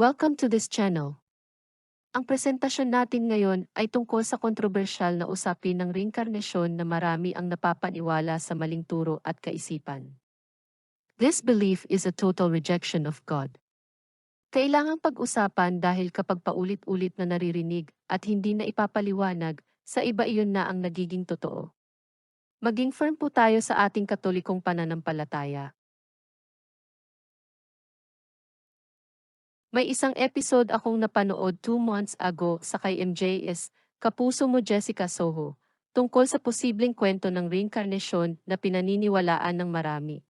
Welcome to this channel. Ang presentasyon natin ngayon ay tungkol sa kontrobersyal na usapin ng reinkarnasyon na marami ang napapaniwala sa maling turo at kaisipan. This belief is a total rejection of God. Kailangang pag-usapan dahil kapag paulit-ulit na naririnig at hindi na ipapaliwanag, sa iba iyon na ang nagiging totoo. Maging firm po tayo sa ating katolikong pananampalataya. May isang episode akong napanood 2 months ago sa kay MJS, Kapuso mo Jessica Soho, tungkol sa posibleng kwento ng reincarnation na pinaniniwalaan ng marami.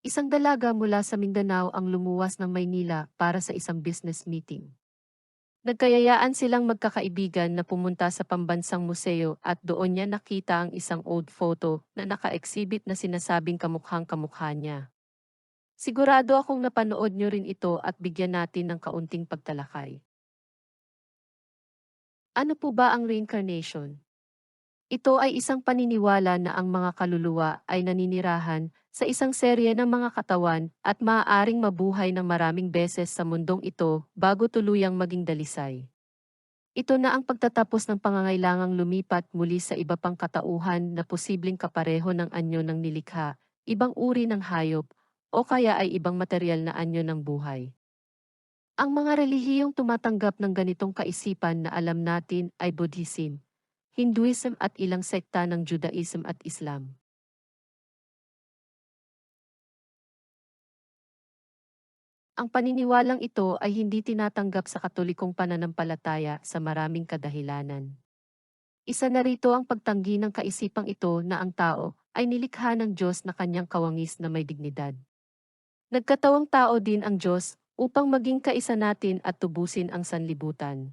Isang dalaga mula sa Mindanao ang lumuwas ng Maynila para sa isang business meeting. Nagkayayaan silang magkakaibigan na pumunta sa pambansang museo at doon niya nakita ang isang old photo na naka-exhibit na sinasabing kamukhang kamukha niya. Sigurado akong napanood nyo rin ito at bigyan natin ng kaunting pagtalakay. Ano po ba ang reincarnation? Ito ay isang paniniwala na ang mga kaluluwa ay naninirahan sa isang serye ng mga katawan at maaaring mabuhay ng maraming beses sa mundong ito bago tuluyang maging dalisay. Ito na ang pagtatapos ng pangangailangang lumipat muli sa iba pang katauhan na posibleng kapareho ng anyo ng nilikha, ibang uri ng hayop, o kaya ay ibang material na anyo ng buhay. Ang mga relihiyong tumatanggap ng ganitong kaisipan na alam natin ay Buddhism, Hinduism at ilang sekta ng Judaism at Islam. Ang paniniwalang ito ay hindi tinatanggap sa katolikong pananampalataya sa maraming kadahilanan. Isa na rito ang pagtanggi ng kaisipang ito na ang tao ay nilikha ng Diyos na kanyang kawangis na may dignidad. Nagkatawang tao din ang Diyos upang maging kaisa natin at tubusin ang sanlibutan.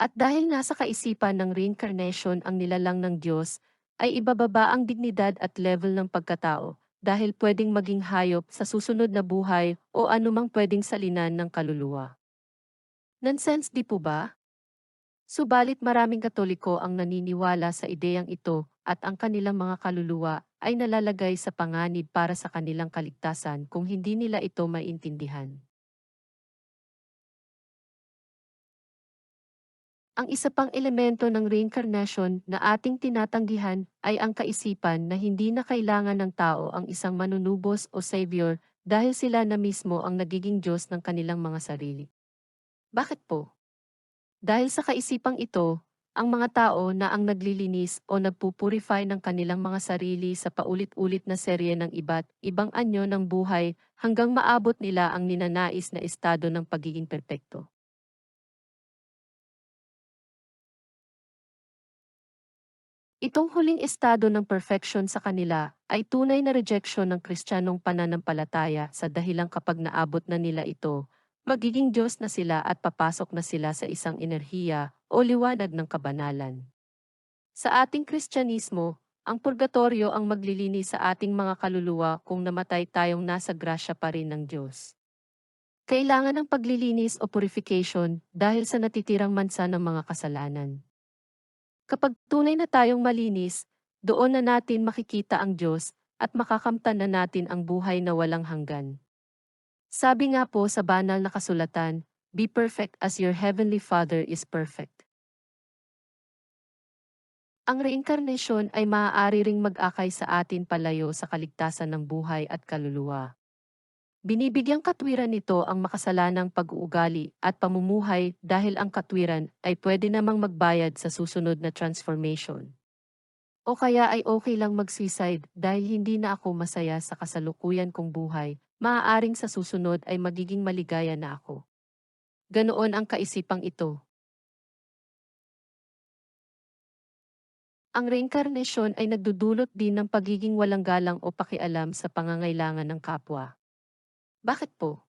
At dahil nasa kaisipan ng reincarnation ang nilalang ng Diyos, ay ibababa ang dignidad at level ng pagkatao, dahil pwedeng maging hayop sa susunod na buhay o anumang pwedeng salinan ng kaluluwa. Nonsense di po ba? Subalit maraming katoliko ang naniniwala sa ideyang ito at ang kanilang mga kaluluwa ay nalalagay sa panganib para sa kanilang kaligtasan kung hindi nila ito maintindihan. Ang isa pang elemento ng reincarnation na ating tinatanggihan ay ang kaisipan na hindi na kailangan ng tao ang isang manunubos o savior dahil sila na mismo ang nagiging Diyos ng kanilang mga sarili. Bakit po? Dahil sa kaisipang ito, ang mga tao na ang naglilinis o nagpupurify ng kanilang mga sarili sa paulit-ulit na serye ng iba't ibang anyo ng buhay hanggang maabot nila ang ninanais na estado ng pagiging perpekto. Itong huling estado ng perfection sa kanila ay tunay na rejection ng kristyanong pananampalataya sa dahilang kapag naabot na nila ito, magiging Diyos na sila at papasok na sila sa isang enerhiya o liwanag ng kabanalan. Sa ating Kristyanismo, ang purgatorio ang maglilinis sa ating mga kaluluwa kung namatay tayong nasa grasya pa rin ng Diyos. Kailangan ng paglilinis o purification dahil sa natitirang mansa ng mga kasalanan. Kapag tunay na tayong malinis, doon na natin makikita ang Diyos at makakamtan na natin ang buhay na walang hanggan. Sabi nga po sa banal na kasulatan, Be perfect as your heavenly Father is perfect. Ang reinkarnasyon ay maaari ring mag-akay sa atin palayo sa kaligtasan ng buhay at kaluluwa. Binibigyang katwiran nito ang makasalanang pag-uugali at pamumuhay dahil ang katwiran ay pwede namang magbayad sa susunod na transformation. O kaya ay okay lang mag-suicide dahil hindi na ako masaya sa kasalukuyan kong buhay maaaring sa susunod ay magiging maligaya na ako. Ganoon ang kaisipang ito. Ang reincarnation ay nagdudulot din ng pagiging walang galang o pakialam sa pangangailangan ng kapwa. Bakit po?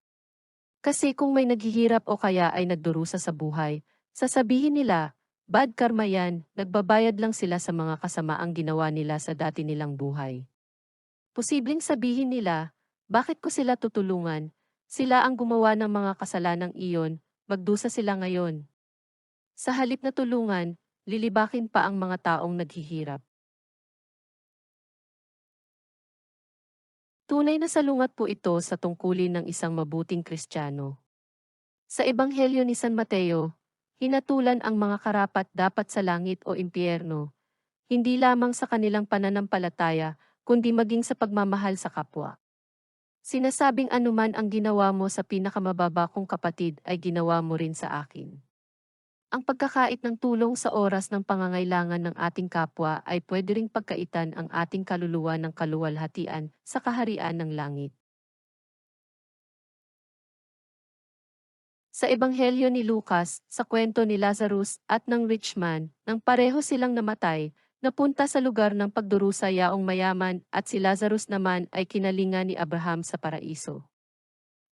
Kasi kung may naghihirap o kaya ay nagdurusa sa buhay, sasabihin nila, bad karma yan, nagbabayad lang sila sa mga kasamaang ginawa nila sa dati nilang buhay. Posibleng sabihin nila, bakit ko sila tutulungan? Sila ang gumawa ng mga kasalanang iyon, magdusa sila ngayon. Sa halip na tulungan, lilibakin pa ang mga taong naghihirap. Tunay na salungat po ito sa tungkulin ng isang mabuting kristyano. Sa Ebanghelyo ni San Mateo, hinatulan ang mga karapat dapat sa langit o impyerno, hindi lamang sa kanilang pananampalataya, kundi maging sa pagmamahal sa kapwa. Sinasabing anuman ang ginawa mo sa pinakamababa kong kapatid ay ginawa mo rin sa akin. Ang pagkakait ng tulong sa oras ng pangangailangan ng ating kapwa ay pwede ring pagkaitan ang ating kaluluwa ng kaluwalhatian sa kaharian ng langit. Sa Ebanghelyo ni Lucas, sa kwento ni Lazarus at ng rich man, nang pareho silang namatay, napunta sa lugar ng pagdurusa yaong mayaman at si Lazarus naman ay kinalinga ni Abraham sa paraiso.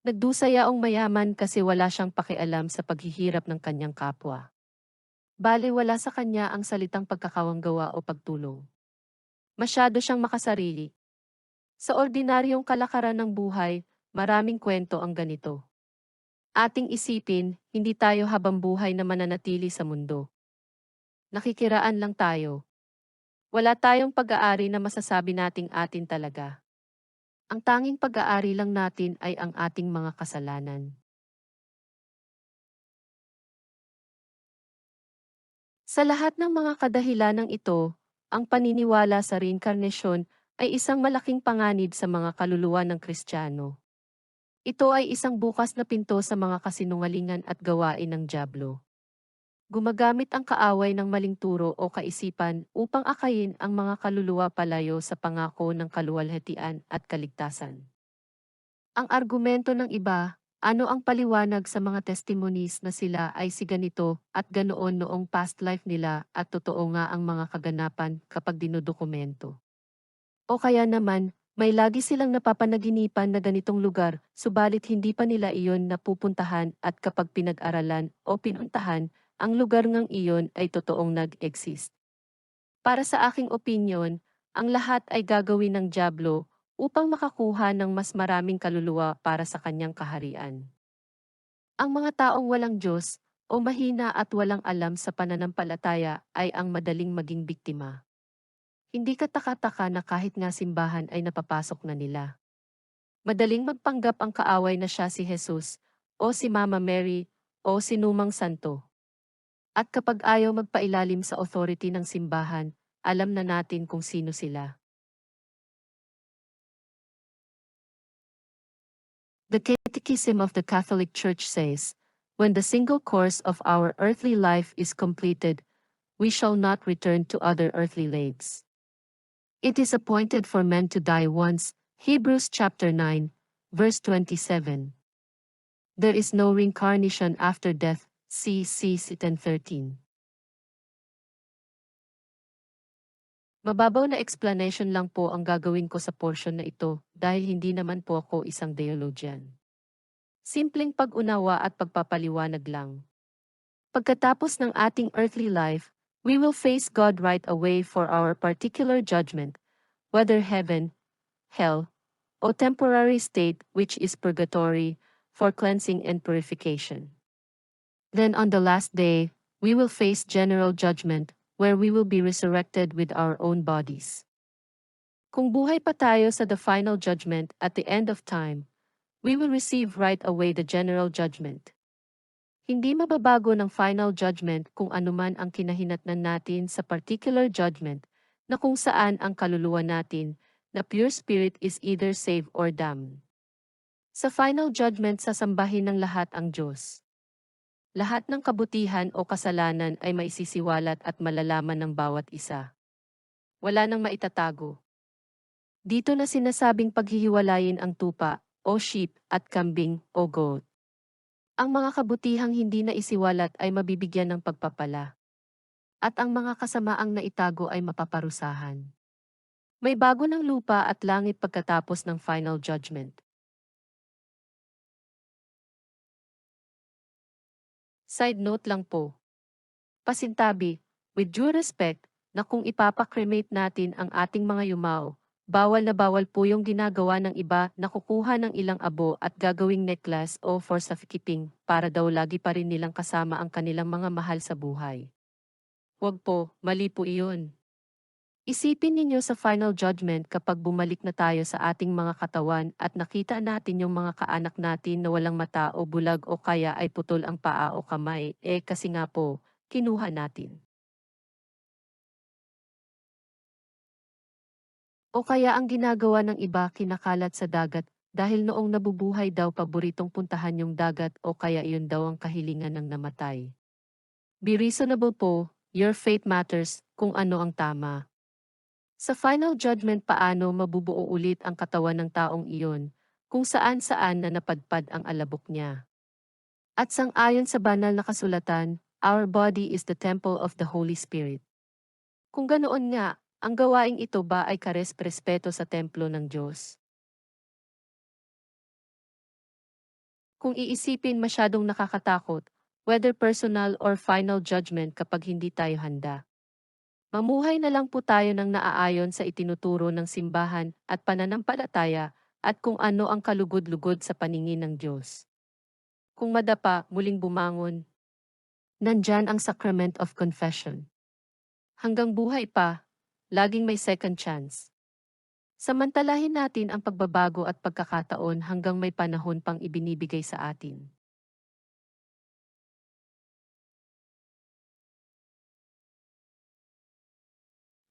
Nagdusa yaong mayaman kasi wala siyang pakialam sa paghihirap ng kanyang kapwa. Bale wala sa kanya ang salitang pagkakawanggawa o pagtulong. Masyado siyang makasarili. Sa ordinaryong kalakaran ng buhay, maraming kwento ang ganito. Ating isipin, hindi tayo habang buhay na mananatili sa mundo. Nakikiraan lang tayo. Wala tayong pag-aari na masasabi nating atin talaga. Ang tanging pag-aari lang natin ay ang ating mga kasalanan. Sa lahat ng mga kadahilanang ito, ang paniniwala sa reinkarnasyon ay isang malaking panganib sa mga kaluluwa ng Kristiyano. Ito ay isang bukas na pinto sa mga kasinungalingan at gawain ng Diablo. Gumagamit ang kaaway ng maling turo o kaisipan upang akayin ang mga kaluluwa palayo sa pangako ng kaluwalhatian at kaligtasan. Ang argumento ng iba, ano ang paliwanag sa mga testimonies na sila ay si ganito at ganoon noong past life nila at totoo nga ang mga kaganapan kapag dinudokumento. O kaya naman, may lagi silang napapanaginipan na ganitong lugar, subalit hindi pa nila iyon napupuntahan at kapag pinag-aralan o pinuntahan, ang lugar ngang iyon ay totoong nag-exist. Para sa aking opinyon, ang lahat ay gagawin ng Diablo upang makakuha ng mas maraming kaluluwa para sa kanyang kaharian. Ang mga taong walang Diyos o mahina at walang alam sa pananampalataya ay ang madaling maging biktima. Hindi katakataka na kahit nga simbahan ay napapasok na nila. Madaling magpanggap ang kaaway na siya si Jesus, o si Mama Mary, o si Numang Santo. At kapag ayaw magpailalim sa authority ng simbahan, alam na natin kung sino sila. The Catechism of the Catholic Church says, When the single course of our earthly life is completed, we shall not return to other earthly lives. It is appointed for men to die once, Hebrews chapter 9, verse 27. There is no reincarnation after death, CC 1013. Mababaw na explanation lang po ang gagawin ko sa portion na ito dahil hindi naman po ako isang theologian. Simpleng pag-unawa at pagpapaliwanag lang. Pagkatapos ng ating earthly life, we will face God right away for our particular judgment, whether heaven, hell, or temporary state which is purgatory, for cleansing and purification. Then on the last day, we will face general judgment, where we will be resurrected with our own bodies. Kung buhay pa tayo sa the final judgment at the end of time, we will receive right away the general judgment. Hindi mababago ng final judgment kung anuman ang kinahinatnan natin sa particular judgment na kung saan ang kaluluwa natin na pure spirit is either saved or damned. Sa final judgment sasambahin ng lahat ang Diyos. Lahat ng kabutihan o kasalanan ay maisisiwalat at malalaman ng bawat isa. Wala nang maitatago. Dito na sinasabing paghihiwalayin ang tupa, o sheep, at kambing, o goat. Ang mga kabutihang hindi na isiwalat ay mabibigyan ng pagpapala. At ang mga kasamaang naitago ay mapaparusahan. May bago ng lupa at langit pagkatapos ng final judgment. Side note lang po. Pasintabi, with due respect, na kung ipapakremate natin ang ating mga yumao, bawal na bawal po yung ginagawa ng iba na kukuha ng ilang abo at gagawing necklace o for safekeeping para daw lagi pa rin nilang kasama ang kanilang mga mahal sa buhay. Huwag po, mali po iyon. Isipin ninyo sa final judgment kapag bumalik na tayo sa ating mga katawan at nakita natin yung mga kaanak natin na walang mata o bulag o kaya ay putol ang paa o kamay, eh kasi nga po, kinuha natin. O kaya ang ginagawa ng iba kinakalat sa dagat dahil noong nabubuhay daw paboritong puntahan yung dagat o kaya iyon daw ang kahilingan ng namatay. Be reasonable po, your faith matters kung ano ang tama. Sa final judgment paano mabubuo ulit ang katawan ng taong iyon, kung saan-saan na napadpad ang alabok niya. At sang-ayon sa banal na kasulatan, our body is the temple of the Holy Spirit. Kung ganoon nga, ang gawaing ito ba ay kares-prespeto sa templo ng Diyos? Kung iisipin masyadong nakakatakot, whether personal or final judgment kapag hindi tayo handa. Mamuhay na lang po tayo ng naaayon sa itinuturo ng simbahan at pananampalataya at kung ano ang kalugod-lugod sa paningin ng Diyos. Kung madapa, muling bumangon. Nandyan ang sacrament of confession. Hanggang buhay pa, laging may second chance. Samantalahin natin ang pagbabago at pagkakataon hanggang may panahon pang ibinibigay sa atin.